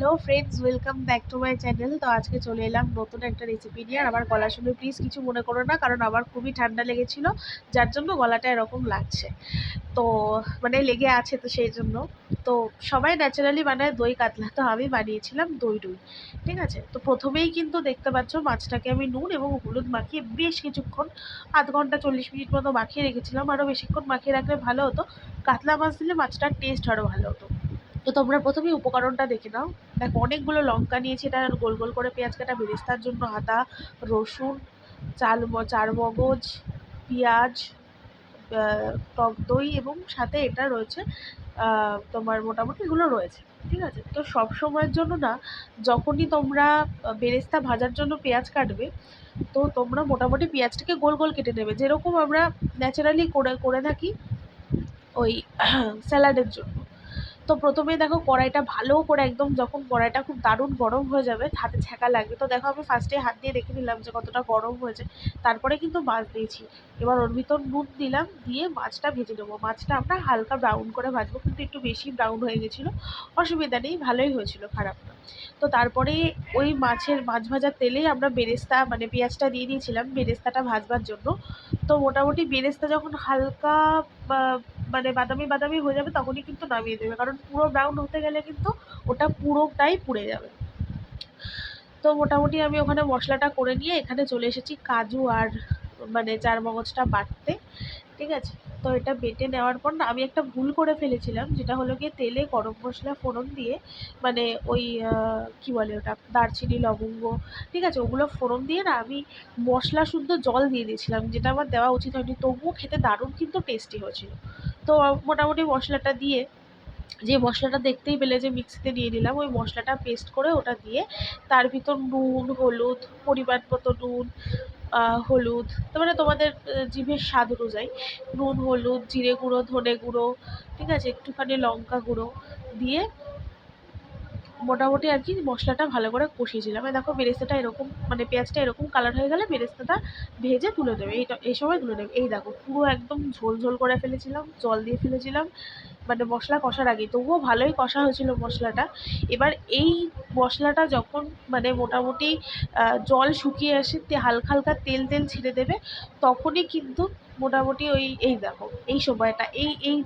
Hello friends welcome back to my channel তো আজকে চলে এলাম নতুন একটা রেসিপি নিয়ে। আর আমার গলা শুনে প্লিজ কিছু মনে করো না, কারণ আমার খুবই ঠান্ডা লেগেছিল, যার জন্য গলাটা এরকম লাগছে। তো মানে লেগে আছে তো সেই জন্য। তো সবাই ন্যাচারালি বানায়, দই কাতলা তো আমি বানিয়েছিলাম দই দই, ঠিক আছে? তো প্রথমেই কিন্তু দেখতে পাচ্ছ মাছটাকে আমি নুন এবং হলুদ মাখিয়ে বেশ কিছুক্ষণ, আধ ঘণ্টা চল্লিশ মিনিট মতো মাখিয়ে রেখেছিলাম। আরও বেশিক্ষণ মাখিয়ে রাখলে ভালো হতো। কাতলা মাছ দিলে মাছটার টেস্ট আরও ভালো হতো। তো তোমরা প্রথমেই উপকরণটা দেখে নাও। দেখো, অনেকগুলো লঙ্কা নিয়েছি, এটা গোল গোল করে পেঁয়াজ কাটা বেরেস্তার জন্য, আদা, রসুন, চাল চার মগজ, পেঁয়াজ টক দই এবং সাথে এটা রয়েছে তোমার মোটামুটি এগুলো রয়েছে, ঠিক আছে? তো সব সময়ের জন্য না, যখনই তোমরা বেরেস্তা ভাজার জন্য পেঁয়াজ কাটবে, তো তোমরা মোটামুটি পেঁয়াজটাকে গোল গোল কেটে নেবে। যেরকম আমরা ন্যাচারালি করে করে থাকি ওই, স্যালাডের জন্য। তো প্রথমে দেখো কড়াইটা ভালো করে একদম যখন কড়াইটা খুব দারুণ গরম হয়ে যাবে, হাতে ছ্যাঁকা লাগবে। তো দেখো আমি ফার্স্টে হাত দিয়ে দেখে নিলাম যে কতটা গরম হয়েছে। তারপরে কিন্তু মাছ দিয়েছি। এবার ওর ভিতর নুন দিলাম, দিয়ে মাছটা ভেজে নেব। মাছটা আমরা হালকা ব্রাউন করে ভাজবো, কিন্তু একটু বেশি ব্রাউন হয়ে গেছিল। অসুবিধা নেই, ভালোই হয়েছিল খারাপ না তো তারপরে ওই মাছের মাছ ভাজার তেলেই আমরা বেরেস্তা মানে পেঁয়াজটা দিয়ে দিয়েছিলাম বেরেস্তাটা ভাজবার জন্য। তো মোটামুটি বেরেস্তা যখন হালকা মানে বাদামি বাদামি হয়ে যাবে তখনই কিন্তু নামিয়ে দেবে। কারণ পুরো ব্রাউন হতে গেলে কিন্তু ওটা পুরোটাই পুড়ে যাবে। তো মোটামুটি আমি ওখানে মশলাটা করে নিয়ে এখানে চলে এসেছি কাজু আর মানে চার মগজটা বাটতে। ঠিক আছে? তো এটা বেটে নেওয়ার পর না, আমি একটা ভুল করে ফেলেছিলাম, যেটা হলো গিয়ে তেলে গরম মশলা ফোড়ন দিয়ে মানে ওই কী বলে ওটা? দারচিনি, লবঙ্গ, ঠিক আছে? ওগুলো ফোড়ন দিয়ে না আমি মশলা শুদ্ধ জল দিয়ে দিয়েছিলাম, যেটা আমার দেওয়া উচিত হয়নি। তবুও খেতে দারুণ কিন্তু টেস্টি হয়েছিল। তো মোটামুটি মশলাটা দিয়ে যে মশলাটা দেখতেই পেলে যে মিক্সিতে নিয়ে নিলাম, ওই মশলাটা পেস্ট করে ওটা দিয়ে তার ভিতর নুন, হলুদ, পরিমাণ মতো নুন হলুদ তারপরে তোমাদের জিভের স্বাদ অনুযায়ী নুন, হলুদ, জিরে গুঁড়ো, ধনে গুঁড়ো, ঠিক আছে, একটুখানি লঙ্কা গুঁড়ো দিয়ে মোটামুটি আর কি মশলাটা ভালো করে কষিয়েছিলাম। দেখো বেরেস্তাটা এরকম মানে পেঁয়াজটা এরকম কালার হয়ে গেলে বেরেস্তাটা ভেজে তুলে দেবে। এইটা, এই সময় তুলে নেবে। এই দেখো পুরো একদম ঝোল ঝোল করে ফেলেছিলাম, জল দিয়ে ফেলেছিলাম। মানে মশলা কষার আগে, তবুও ভালোই কষা হয়েছিল মশলাটা। এবার এই মশলাটা যখন মানে মোটামুটি জল শুকিয়ে আসে, তে হালকা হালকা তেল তেল ছেড়ে দেবে, তখনই কিন্তু মোটামুটি ওই, এই দেখো, এই সময়টা, এই এই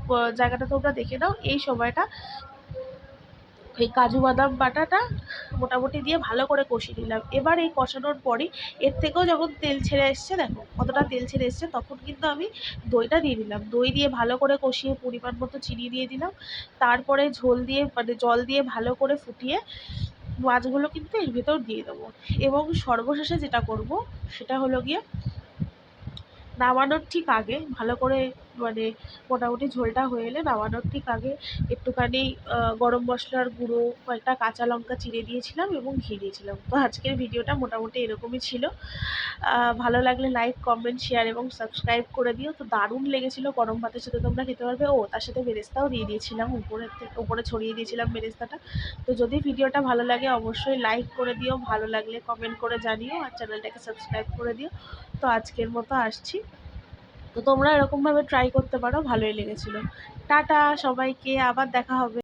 জায়গাটা তোমরা দেখে নাও, এই সময়টা এই কাজু বাদাম বাটাটা মোটামুটি দিয়ে ভালো করে কষিয়ে নিলাম। এবার এই কষানোর পরই এর থেকেও যখন তেল ছেড়ে এসছে, দেখো কতটা তেল ছেড়ে এসছে, তখন কিন্তু আমি দইটা দিয়ে দিলাম। দই দিয়ে ভালো করে কষিয়ে পরিমাণ মতো চিনি দিয়ে দিলাম। তারপরে ঝোল দিয়ে মানে জল দিয়ে ভালো করে ফুটিয়ে মাছগুলো কিন্তু এর ভেতর দিয়ে দেবো। এবং সর্বশেষে যেটা করব, সেটা হলো গিয়ে নামানোর ঠিক আগে, ভালো করে মানে মোটামুটি ঝোলটা হয়ে এলে নামানোর ঠিক আগে একটুখানি গরম মশলার গুঁড়ো, কয়েকটা কাঁচা লঙ্কা চিড়ে দিয়েছিলাম এবং ঘি দিয়েছিলাম। তো আজকের ভিডিওটা মোটামুটি এরকমই ছিল। ভালো লাগলে লাইক কমেন্ট শেয়ার এবং সাবস্ক্রাইব করে দিও। তো দারুণ লেগেছিলো গরম ভাতের সাথে তোমরা খেতে পারবে। ও, তার সাথে বেরেস্তাও দিয়ে দিয়েছিলাম, উপরে উপরে ছড়িয়ে দিয়েছিলাম বেরেস্তাটা। তো যদি ভিডিওটা ভালো লাগে অবশ্যই লাইক করে দিও, ভালো লাগলে কমেন্ট করে জানিও আর চ্যানেলটাকে সাবস্ক্রাইব করে দিও। তো আজকের মতো আসছি। তো তোমরা এরকমভাবে ট্রাই করতে পারো ভালোই লেগেছিলো। টাটা সবাইকে আবার দেখা হবে।